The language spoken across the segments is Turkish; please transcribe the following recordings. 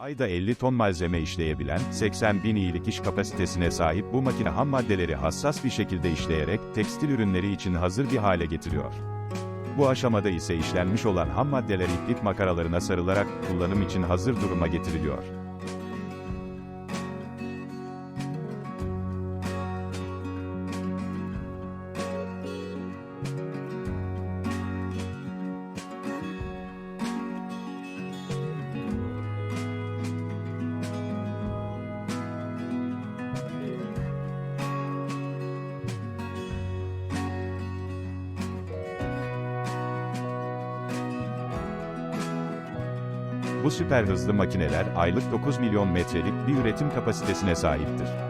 saatte 50 ton malzeme işleyebilen, 80 bin iyilik iş kapasitesine sahip bu makine ham maddeleri hassas bir şekilde işleyerek, tekstil ürünleri için hazır bir hale getiriyor. Bu aşamada ise işlenmiş olan ham maddeler iplik makaralarına sarılarak, kullanım için hazır duruma getiriliyor. Bu süper hızlı makineler aylık 9 milyon metrelik bir üretim kapasitesine sahiptir.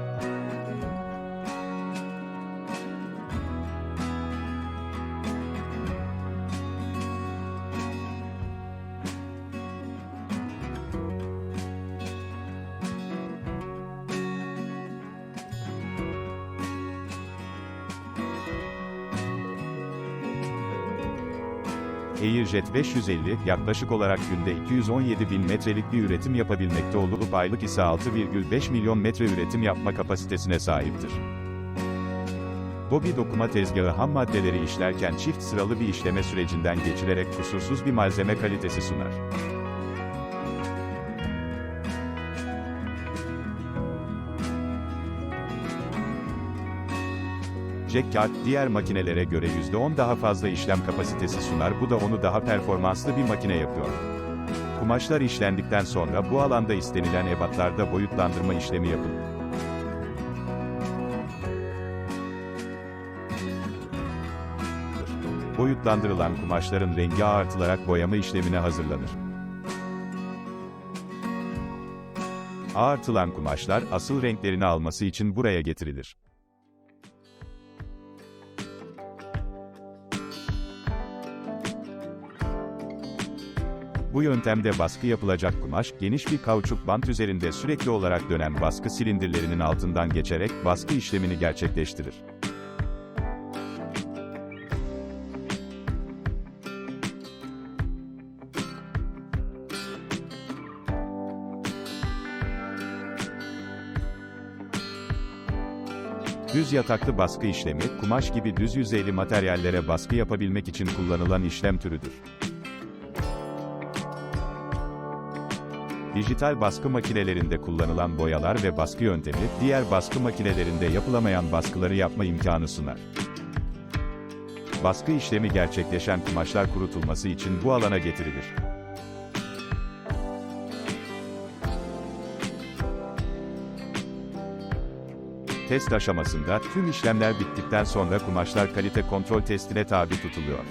Airjet 550, yaklaşık olarak günde 217 bin metrelik bir üretim yapabilmekte olup aylık ise 6,5 milyon metre üretim yapma kapasitesine sahiptir. Bobi dokuma tezgahı ham maddeleri işlerken çift sıralı bir işleme sürecinden geçirerek kusursuz bir malzeme kalitesi sunar. Jackyard, diğer makinelere göre %10 daha fazla işlem kapasitesi sunar bu da onu daha performanslı bir makine yapıyor. Kumaşlar işlendikten sonra bu alanda istenilen ebatlarda boyutlandırma işlemi yapılır. Boyutlandırılan kumaşların rengi ağartılarak boyama işlemine hazırlanır. Ağartılan kumaşlar, asıl renklerini alması için buraya getirilir. Bu yöntemde baskı yapılacak kumaş, geniş bir kauçuk bant üzerinde sürekli olarak dönen baskı silindirlerinin altından geçerek baskı işlemini gerçekleştirir. Düz yataklı baskı işlemi, kumaş gibi düz yüzeyli materyallere baskı yapabilmek için kullanılan işlem türüdür. Dijital baskı makinelerinde kullanılan boyalar ve baskı yöntemi, diğer baskı makinelerinde yapılamayan baskıları yapma imkanı sunar. Baskı işlemi gerçekleşen kumaşlar kurutulması için bu alana getirilir. Test aşamasında tüm işlemler bittikten sonra kumaşlar kalite kontrol testine tabi tutuluyor.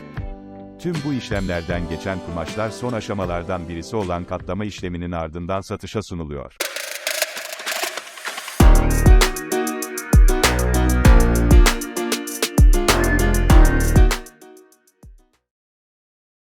Tüm bu işlemlerden geçen kumaşlar son aşamalardan birisi olan katlama işleminin ardından satışa sunuluyor.